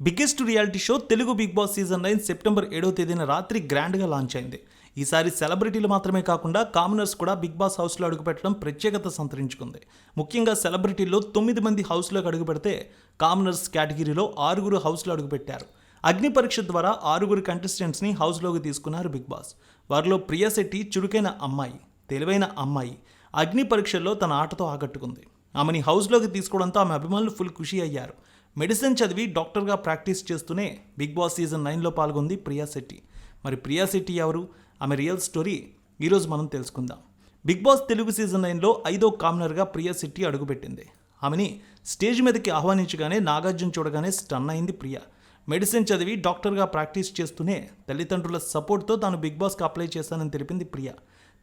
Biggest reality show Telugu big boss season nine September ఏడవ తేదీన రాత్రి గ్రాండ్గా లాంచ్ అయింది. ఈసారి సెలబ్రిటీలు మాత్రమే కాకుండా కామనర్స్ కూడా బిగ్ బాస్ హౌస్లో అడుగుపెట్టడం ప్రత్యేకత సంతరించుకుంది. ముఖ్యంగా సెలబ్రిటీల్లో తొమ్మిది మంది హౌస్లోకి అడుగుపెడితే కామనర్స్ కేటగిరీలో ఆరుగురు హౌస్లో అడుగుపెట్టారు. అగ్ని పరీక్ష ద్వారా ఆరుగురు కంటెస్టెంట్స్ని హౌస్లోకి తీసుకున్నారు బిగ్ బాస్. వారిలో ప్రియా శెట్టి చురుకైన అమ్మాయి తెలివైన అమ్మాయి అగ్ని పరీక్షల్లో తన ఆటతో ఆకట్టుకుంది. ఆమెని హౌస్లోకి తీసుకోవడంతో ఆమె అభిమానులు ఫుల్ ఖుషి అయ్యారు. మెడిసిన్ చదివి డాక్టర్గా ప్రాక్టీస్ చేస్తూనే బిగ్ బాస్ సీజన్ నైన్లో పాల్గొంది ప్రియా శెట్టి. మరి ప్రియా శెట్టి ఎవరు? ఆమె రియల్ స్టోరీ ఈరోజు మనం తెలుసుకుందాం. బిగ్ బాస్ తెలుగు సీజన్ నైన్లో ఐదో కామనర్గా ప్రియా శెట్టి అడుగుపెట్టింది. ఆమెని స్టేజ్ మీదకి ఆహ్వానించగానే నాగార్జున చూడగానే స్టన్ అయింది ప్రియా. మెడిసిన్ చదివి డాక్టర్గా ప్రాక్టీస్ చేస్తూనే తల్లిదండ్రుల సపోర్ట్తో తాను బిగ్ బాస్కి అప్లై చేశానని తెలిపింది ప్రియా.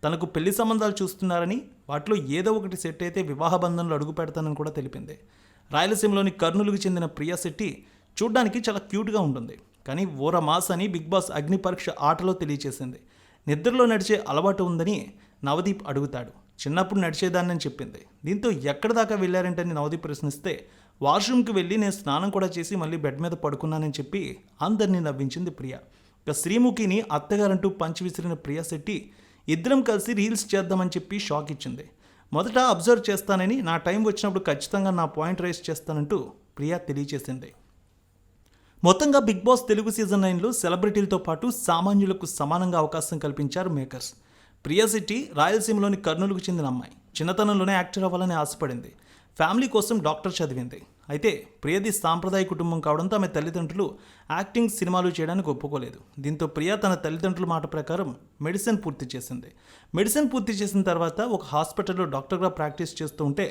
తనకు పెళ్ళి సంబంధాలు చూస్తున్నారని వాటిలో ఏదో ఒకటి సెట్ అయితే వివాహ బంధంలో అడుగు పెడతానని కూడా తెలిపింది. రాయలసీమలోని కర్నూలుకు చెందిన ప్రియా శెట్టి చూడ్డానికి చాలా క్యూట్గా ఉంటుంది. కానీ ఓర మాస్ అని బిగ్ బాస్ అగ్ని పరీక్ష ఆటలో తెలియచేసింది. నిద్రలో నడిచే అలవాటు ఉందని నవదీప్ అడుగుతాడు. చిన్నప్పుడు నడిచేదాన్ని అని చెప్పింది. దీంతో ఎక్కడి దాకా వెళ్ళారంటని నవదీప్ ప్రశ్నిస్తే వాష్రూమ్కి వెళ్ళి నేను స్నానం కూడా చేసి మళ్ళీ బెడ్ మీద పడుకున్నానని చెప్పి అందరినీ నవ్వించింది ప్రియ. ఇక శ్రీముఖిని అత్తగారంటూ పంచి విసిరిన ప్రియా శెట్టి ఇద్దరం కలిసి రీల్స్ చేద్దామని చెప్పి షాక్ ఇచ్చింది. మొదట అబ్జర్వ్ చేస్తానని నా టైం వచ్చినప్పుడు ఖచ్చితంగా నా పాయింట్ రైస్ చేస్తానంటూ ప్రియా తెలియచేసింది. మొత్తంగా బిగ్ బాస్ తెలుగు సీజన్ నైన్లో సెలబ్రిటీలతో పాటు సామాన్యులకు సమానంగా అవకాశం కల్పించారు మేకర్స్. ప్రియా సిటీ రాయలసీమలోని కర్నూలుకు చెందిన అమ్మాయి. చిన్నతనంలోనే యాక్టర్ అవ్వాలని ఆశపడింది. ఫ్యామిలీ కోసం డాక్టర్ చదివింది. అయితే ప్రియది సాంప్రదాయ కుటుంబం కావడంతో ఆమె తల్లిదండ్రులు యాక్టింగ్ సినిమాలు చేయడానికి ఒప్పుకోలేదు. దీంతో ప్రియ తన తల్లిదండ్రుల మాట ప్రకారం మెడిసిన్ పూర్తి చేసింది. మెడిసిన్ పూర్తి చేసిన తర్వాత ఒక హాస్పిటల్లో డాక్టర్గా ప్రాక్టీస్ చేస్తూ ఉంటే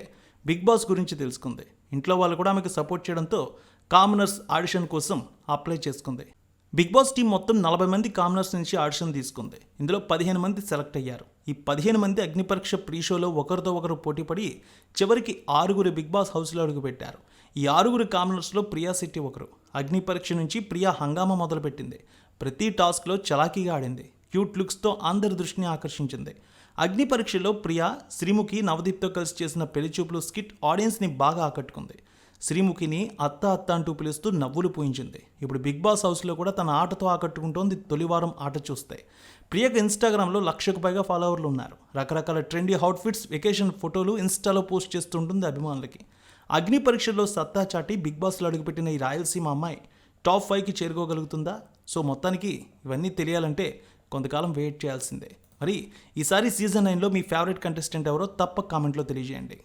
బిగ్ బాస్ గురించి తెలుసుకుంది. ఇంట్లో వాళ్ళు కూడా ఆమెకు సపోర్ట్ చేయడంతో కామనర్స్ ఆడిషన్ కోసం అప్లై చేసుకుంది. బిగ్ బాస్ టీం మొత్తం నలభై మంది కామనర్స్ నుంచి ఆడిషన్ తీసుకుంది. ఇందులో పదిహేను మంది సెలెక్ట్ అయ్యారు. ఈ పదిహేను మంది అగ్నిపరీక్ష ప్రీ షోలో ఒకరితో ఒకరు పోటీపడి చివరికి ఆరుగురు బిగ్ బాస్ హౌస్లో అడుగుపెట్టారు. ఈ ఆరుగురు కామనర్స్లో ప్రియా శెట్టి ఒకరు. అగ్ని పరీక్ష నుంచి ప్రియా హంగామా మొదలుపెట్టింది. ప్రతి టాస్క్లో చలాకీగా ఆడింది. క్యూట్ లుక్స్తో అందరి దృష్టిని ఆకర్షించింది. అగ్ని పరీక్షలో ప్రియా శ్రీముఖి నవదీప్తో కలిసి చేసిన పెళ్ళి చూపులు స్కిట్ ఆడియన్స్ని బాగా ఆకట్టుకుంది. శ్రీముఖిని అత్త అత్త అంటూ పిలుస్తూ నవ్వులు పూయించింది. ఇప్పుడు బిగ్ బాస్ హౌస్లో కూడా తన ఆటతో ఆకట్టుకుంటోంది తొలివారం ఆట చూస్తే. ప్రియకు ఇన్స్టాగ్రామ్లో లక్షకు పైగా ఫాలోవర్లు ఉన్నారు. రకరకాల ట్రెండీ అవుట్ఫిట్స్ వెకేషన్ ఫోటోలు ఇన్స్టాలో పోస్ట్ చేస్తుంటుంది అభిమానులకి. అగ్ని పరీక్షల్లో సత్తా చాటి బిగ్ బాస్లో అడుగుపెట్టిన ఈ రాయలసీమ అమ్మాయి టాప్ ఫైవ్కి చేరుకోగలుగుతుందా? సో మొత్తానికి ఇవన్నీ తెలియాలంటే కొంతకాలం వెయిట్ చేయాల్సిందే. మరి ఈసారి సీజన్ నైన్లో మీ ఫేవరెట్ కంటెస్టెంట్ ఎవరో తప్పక కామెంట్లో తెలియజేయండి.